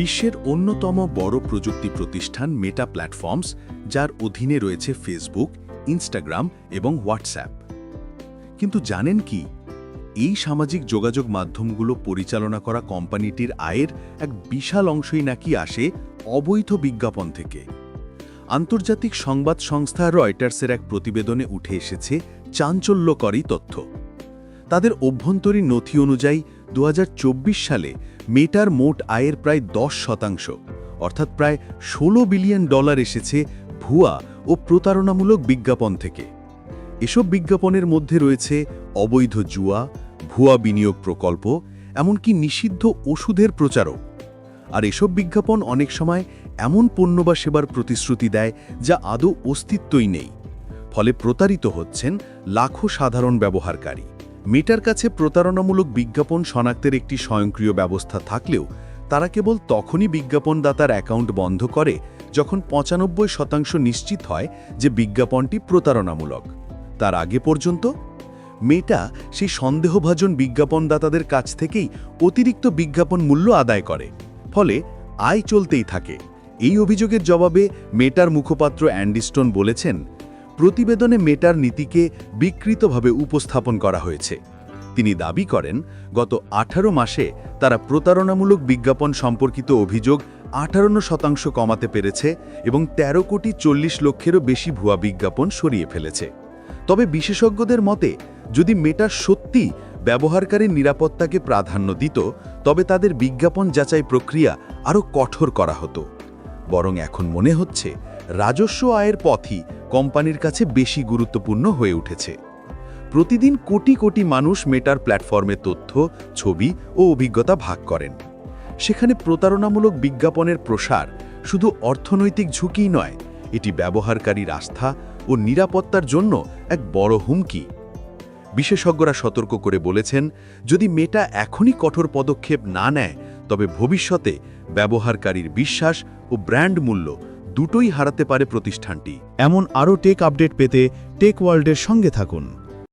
বিশ্বের অন্যতম বড় প্রযুক্তি প্রতিষ্ঠান মেটা প্ল্যাটফর্মস যার অধীনে রয়েছে ফেসবুক ইনস্টাগ্রাম এবং হোয়াটসঅ্যাপ কিন্তু জানেন কি? এই সামাজিক যোগাযোগ মাধ্যমগুলো পরিচালনা করা কোম্পানিটির আয়ের এক বিশাল অংশই নাকি আসে অবৈধ বিজ্ঞাপন থেকে। আন্তর্জাতিক সংবাদ সংস্থা রয়টার্সের এক প্রতিবেদনে উঠে এসেছে চাঞ্চল্যকরী তথ্য। তাদের অভ্যন্তরীণ নথি অনুযায়ী দু হাজার চব্বিশ সালে মেটার মোট আয়ের প্রায় দশ শতাংশ, অর্থাৎ প্রায় ১৬ বিলিয়ন ডলার এসেছে ভুয়া ও প্রতারণামূলক বিজ্ঞাপন থেকে। এসব বিজ্ঞাপনের মধ্যে রয়েছে অবৈধ জুয়া, ভুয়া বিনিয়োগ প্রকল্প, এমনকি নিষিদ্ধ ওষুধের প্রচারও। আর এসব বিজ্ঞাপন অনেক সময় এমন পণ্য বা সেবার প্রতিশ্রুতি দেয় যা আদৌ অস্তিত্বই নেই, ফলে প্রতারিত হচ্ছেন লাখো সাধারণ ব্যবহারকারী। মেটার কাছে প্রতারণামূলক বিজ্ঞাপন শনাক্তের একটি স্বয়ংক্রিয় ব্যবস্থা থাকলেও, তারা কেবল তখনই বিজ্ঞাপনদাতার অ্যাকাউন্ট বন্ধ করে যখন পঁচানব্বই শতাংশ নিশ্চিত হয় যে বিজ্ঞাপনটি প্রতারণামূলক। তার আগে পর্যন্ত, মেটা সেই সন্দেহভাজন বিজ্ঞাপনদাতাদের কাছ থেকেই অতিরিক্ত বিজ্ঞাপন মূল্য আদায় করে, ফলে আয় চলতেই থাকে। এই অভিযোগের জবাবে মেটার মুখপাত্র অ্যান্ডিস্টোন বলেছেন প্রতিবেদনে মেটার নীতিকে বিকৃতভাবে উপস্থাপন করা হয়েছে। তিনি দাবি করেন, গত ১৮ মাসে তারা প্রতারণামূলক বিজ্ঞাপন সম্পর্কিত অভিযোগ আঠারো শতাংশ কমাতে পেরেছে এবং ১৩ কোটি চল্লিশ লক্ষেরও বেশি ভুয়া বিজ্ঞাপন সরিয়ে ফেলেছে। তবে বিশেষজ্ঞদের মতে, যদি মেটার সত্যি ব্যবহারকারীর নিরাপত্তাকে প্রাধান্য দিত, তবে তাদের বিজ্ঞাপন যাচাই প্রক্রিয়া আরও কঠোর করা হতো। বরং এখন মনে হচ্ছে, রাজস্ব আয়ের পথই কোম্পানির কাছে বেশি গুরুত্বপূর্ণ হয়ে উঠেছে। প্রতিদিন কোটি কোটি মানুষ মেটার প্ল্যাটফর্মে তথ্য, ছবি ও অভিজ্ঞতা ভাগ করেন। সেখানে প্রতারণামূলক বিজ্ঞাপনের প্রসার শুধু অর্থনৈতিক ঝুঁকিই নয়, এটি ব্যবহারকারীর আস্থা ও নিরাপত্তার জন্য এক বড় হুমকি। বিশেষজ্ঞরা সতর্ক করে বলেছেন, যদি মেটা এখনই কঠোর পদক্ষেপ না নেয়, তবে ভবিষ্যতে ব্যবহারকারীর বিশ্বাস ও ব্র্যান্ড মূল্য দুটোই হারাতে পারে প্রতিষ্ঠানটি। এমন আরও টেক আপডেট পেতে টেক ওয়ার্ল্ডের সঙ্গে থাকুন।